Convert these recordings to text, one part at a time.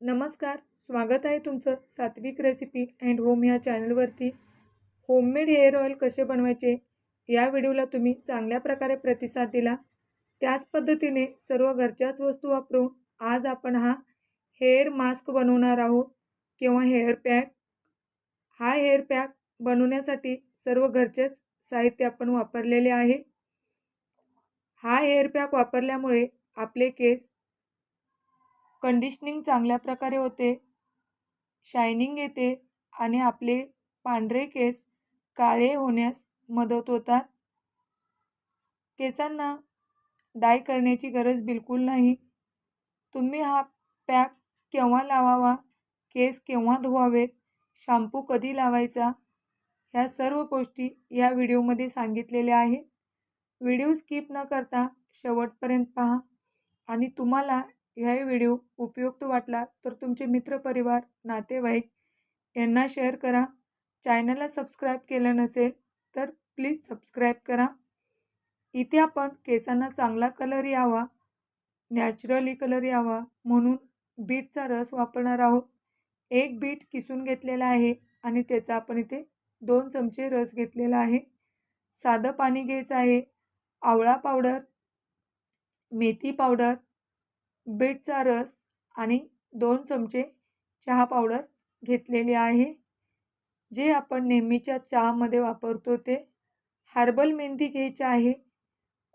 नमस्कार स्वागत आहे तुमचं सात्विक रेसिपी अँड होम ह्या चॅनलवरती होममेड हेअर ऑइल कसे बनवायचे? या व्हिडिओला तुम्ही चांगल्या प्रकारे प्रतिसाद दिला. त्याच पद्धतीने सर्व घरच्याच वस्तू वापरून आज आपण हा हेअर मास्क बनवणार आहोत किंवा हेअर पॅक हा हेअर पॅक बनवण्यासाठी सर्व घरचेच साहित्य आपण वापरलेले आहे. हा हेअर पॅक वापरल्यामुळे आपले केस कंडिशनिंग चांगल्या प्रकारे होते. शायनिंग येते आणि आपले पांढरे केस काळे होण्यास मदत होतात. केसांना डाय करण्याची गरज बिलकुल नाही. तुम्ही हा पॅक केव्हा लावावा? केस केव्हा धुवावेत? शॅम्पू कधी लावायचा? ह्या सर्व गोष्टी या व्हिडिओमध्ये सांगितलेल्या आहेत. व्हिडिओ स्किप न करता शेवटपर्यंत पहा आणि तुम्हाला ह्या व्हिडिओ उपयुक्त वाटला तर तुमचे मित्रपरिवार नातेवाईक यांना शेअर करा. चॅनलला सबस्क्राईब केलं नसेल तर प्लीज सबस्क्राईब करा. इथे आपण केसांना चांगला कलर यावा नॅचरली कलर यावा म्हणून बीटचा रस वापरणार आहोत. एक बीट किसून घेतलेला आहे आणि त्याचा आपण इथे दोन चमचे रस घेतलेला आहे. साधं पाणी घ्यायचं आहे. आवळा पावडर मेथी पावडर बीटचा रस आणि दोन चमचे चहा पावडर घेतलेले आहे. जे आपण नेहमीच्या चहामध्ये वापरतो ते हर्बल मेहंदी घ्यायची आहे.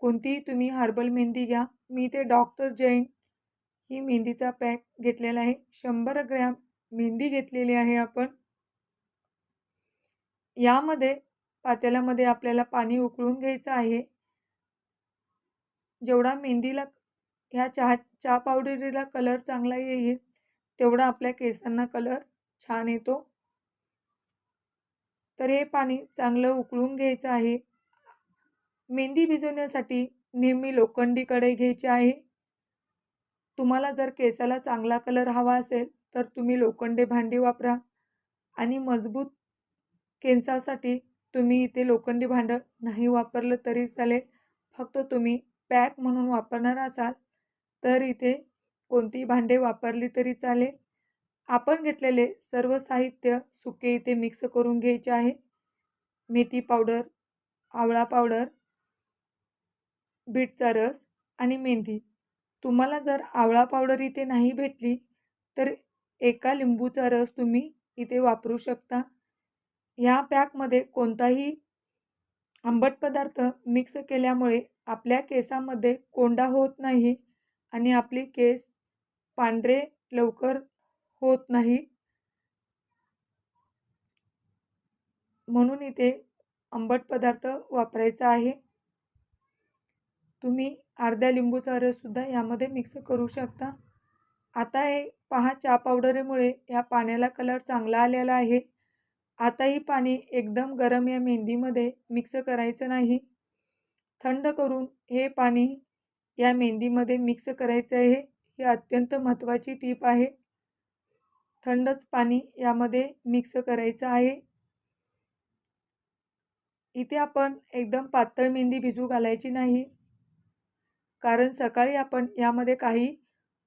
कोणतीही तुम्ही हर्बल मेहंदी घ्या. मी ते डॉक्टर जैन ही मेहंदीचा पॅक घेतलेला आहे. शंभर ग्रॅम मेहंदी घेतलेली आहे आपण. यामध्ये पातेल्यामध्ये आपल्याला पाणी उकळून घ्यायचं आहे. जेवढा मेहंदीला ह्या चहा चहा पावडरीला कलर चांगला येईल. तेवढा आपल्या केसांना कलर छान येतो. तर हे पाणी चांगलं उकळून घ्यायचं आहे. मेहंदी भिजवण्यासाठी नेहमी लोखंडी कढई घ्यायची आहे. तुम्हाला जर केसाला चांगला कलर हवा असेल तर तुम्ही लोखंडी भांडी वापरा. आणि मजबूत केसासाठी तुम्ही इथे लोखंडी भांडं नाही वापरलं तरी चालेल. फक्त तुम्ही पॅक म्हणून वापरणार असाल तर इथे कोणती भांडे वापरली तरी चालेल. आपण घेतलेले सर्व साहित्य सुके इथे मिक्स करून घ्यायचे आहे. मेथी पावडर आवळा पावडर बीटचा रस आणि मेहंदी तुम्हाला जर आवळा पावडर इथे नाही भेटली तर एका लिंबूचा रस तुम्ही इथे वापरू शकता. ह्या पॅकमध्ये कोणताही आंबट पदार्थ मिक्स केल्यामुळे आपल्या केसामध्ये कोंडा होत नाही. आणि आपली केस पांढरे लवकर होत नाही. म्हणून इथे आंबट पदार्थ वापरायचा आहे. तुम्ही अर्ध्या लिंबूचा रससुद्धा यामध्ये मिक्स करू शकता. आता हे पहा चहा पावडरीमुळे या पाण्याला कलर चांगला आलेला आहे. आता ही पाणी एकदम गरम या मेहंदीमध्ये मिक्स करायचं नाही. थंड करून हे पाणी या मेहंदीमध्ये मिक्स करायचं आहे. ही अत्यंत महत्त्वाची टीप आहे. थंडच पाणी यामध्ये मिक्स करायचं आहे. इथे आपण एकदम पातळ मेहंदी भिजू घालायची नाही. कारण सकाळी आपण यामध्ये काही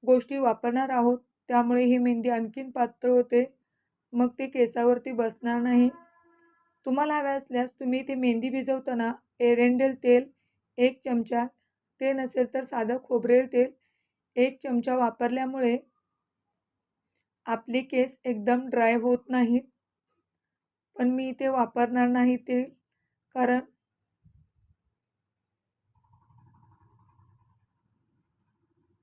गोष्टी वापरणार आहोत. त्यामुळे ही मेहंदी आणखीन पातळ होते. मग ती केसावरती बसणार नाही. तुम्हाला हव्या असल्यास तुम्ही ते मेहंदी भिजवताना एरेंडेल तेल एक चमचा ते नसेल तर साधं खोबरेल तेल एक चमचा वापरल्यामुळे आपले केस एकदम ड्राय होत नाहीत पण मी ते वापरणार नाही ते कारण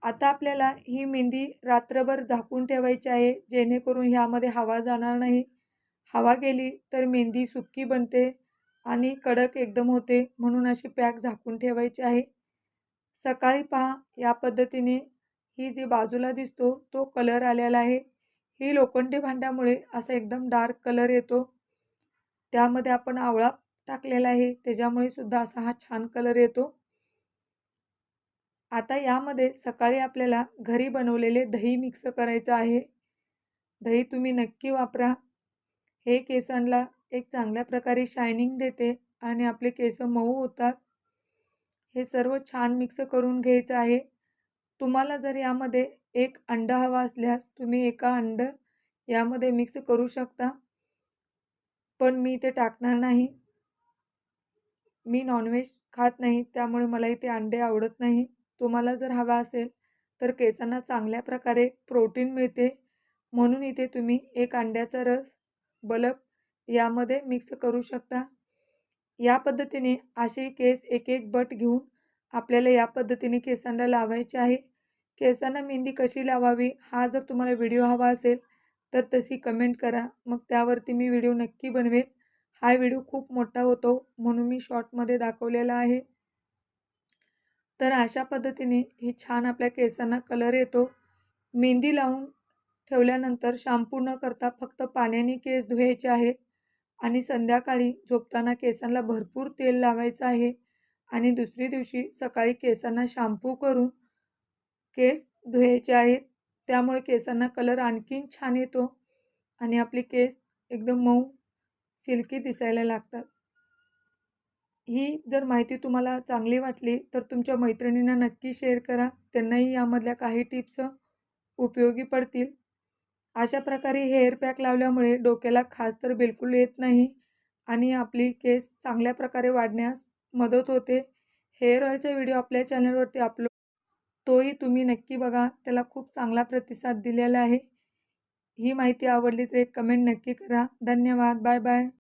आता आपल्याला ही मेहंदी रात्रभर झाकून ठेवायची आहे जेणेकरून ह्यामध्ये हवा जाणार नाही. हवा गेली तर मेहंदी सुक्की बनते आणि कडक एकदम होते म्हणून अशी पॅक झाकून ठेवायची आहे. सकाळी पहा या पद्धतीने ही जी बाजूला दिसतो तो कलर आलेला आहे. ही लोखंडी भांड्यामुळे असा एकदम डार्क कलर येतो. त्यामध्ये आपण आवळा टाकलेला आहे त्याच्यामुळे सुद्धा असा हा छान कलर येतो. आता यामध्ये सकाळी आपल्याला घरी बनवलेले दही मिक्स करायचं आहे. दही तुम्ही नक्की वापरा. हे केसांना एक चांगल्या प्रकारे शायनिंग देते आणि आपले केस मऊ होतात. हे सर्व छान मिक्स करून घ्यायचं आहे. तुम्हाला जर यामध्ये एक अंडा हवा असल्यास तुम्ही एका अंड यामध्ये मिक्स करू शकता. पण मी ते टाकणार नाही. मी नॉनव्हेज खात नाही त्यामुळे मला इथे अंडे आवडत नाही. तुम्हाला जर हवा असेल तर केसांना चांगल्या प्रकारे प्रोटीन मिळते. म्हणून इथे तुम्ही एक अंड्याचा रस बलब यामध्ये मिक्स करू शकता. या पद्धतीने असे केस एक एक बट घेऊन आपल्याला या पद्धतीने केसांना लावायचे आहे. केसांना मेहंदी कशी लावावी हा जर तुम्हाला व्हिडिओ हवा असेल तर तशी कमेंट करा. मग त्यावरती मी व्हिडिओ नक्की बनवेल. हा व्हिडिओ खूप मोठा होतो म्हणून मी शॉर्टमध्ये दाखवलेला आहे. तर अशा पद्धतीने ही छान आपल्या केसांना कलर येतो. मेहंदी लावून ठेवल्यानंतर शॅम्पू न करता फक्त पाण्याने केस धुवायचे आहेत. आणि संध्याकाळी झोपताना केसांना भरपूर तेल लावायचं आहे. आणि दुसरी दिवशी सकाळी केसांना शॅम्पू करून केस धुवायचे आहेत. त्यामुळे केसांना कलर आणखीन छान येतो आणि आपले केस एकदम मऊ सिल्की दिसायला लागतात. ही जर माहिती तुम्हाला चांगली वाटली तर तुमच्या मैत्रिणींना नक्की शेअर करा. त्यांनाही यामधल्या काही टिप्स उपयोगी पडतील. अशा प्रकारे हेअर पॅक लावल्यामुळे डोक्याला खास तर बिलकुल येत नाही आणि आपली केस चांगल्या प्रकारे वाढण्यास मदत होते. हेअर ऑइलचा व्हिडिओ आपल्या चॅनलवरती अपलोड तोही तुम्ही नक्की बघा. त्याला खूप चांगला प्रतिसाद दिलेला आहे. ही माहिती आवडली तर एक कमेंट नक्की करा. धन्यवाद. Bye bye.